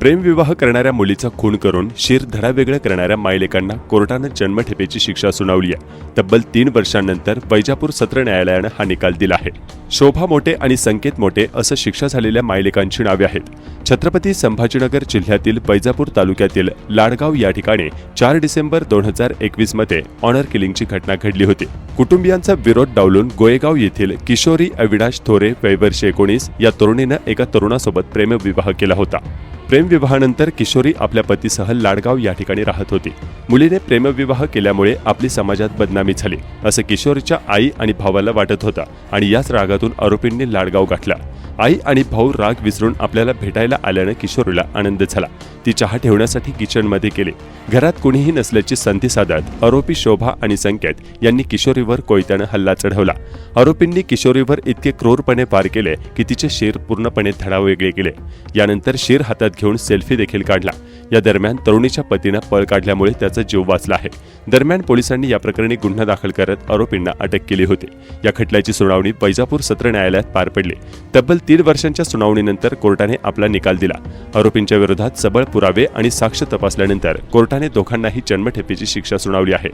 प्रेमविवाह करणाऱ्या मुलीचा खून करून शिर धडावेगळं करणाऱ्या मायलेकांना कोर्टानं जन्मठेपेची शिक्षा सुनावली आहे. तब्बल तीन वर्षांनंतर वैजापूर सत्र न्यायालयानं हा निकाल दिला आहे. शोभा मोटे आणि संकेत मोटे असं शिक्षा झालेल्या मायलेकांची नावे आहेत. छत्रपती संभाजीनगर जिल्ह्यातील वैजापूर तालुक्यातील लाडगाव या ठिकाणी चार डिसेंबर दोन हजार एकवीसमध्ये ऑनर किलिंगची घटना घडली होती. कुटुंबियांचा विरोध डावलून गोयगाव येथील किशोरी अविनाश थोरे वय वर्षे एकोणीस या तरुणीनं एका तरुणासोबत प्रेमविवाह केला होता. प्रेमविवाहानंतर किशोरी आपल्या पतीसह लाडगाव या ठिकाणी राहत होती. मुलीने प्रेमविवाह केल्यामुळे आपली समाजात बदनामी झाली असं किशोरीच्या आई आणि भावाला वाटत होता आणि याच रागातून आरोपींनी लाडगाव गाठला. आई आणि भाऊ राग विसरून आपल्याला भेटायला आल्यानं किशोरीला आनंद झाला. ती चहा ठेवण्यासाठी किचनमध्ये केले घरात कुणीही नसल्याची संधी साधत आरोपी शोभा आणि संकेत यांनी किशोरीवर कोयत्यानं हल्ला चढवला. आरोपींनी किशोरीवर इतके क्रूरपणे पार केले की तिचे शिर पूर्णपणे धडा वेगळे केले यानंतर शिर हातात घेऊन सेल्फी देखील काढला. या दरम्यान तरुणीच्या पतीनं पळ काढल्यामुळे त्याचा जीव वाचला आहे. दरम्यान पोलिसांनी या प्रकरणी गुन्हा दाखल करत आरोपींना अटक केली होती. या खटल्याची सुनावणी बैजापूर सत्र न्यायालयात पार पडली. तब्बल तीन वर्षांच्या सुनावणीनंतर कोर्टाने आपला निकाल दिला. आरोपींच्या विरोधात सबळ पुरावे आणि साक्ष तपासल्यानंतर कोर्टाने दोघांनाही जन्मठेपेची शिक्षा सुनावली आहे.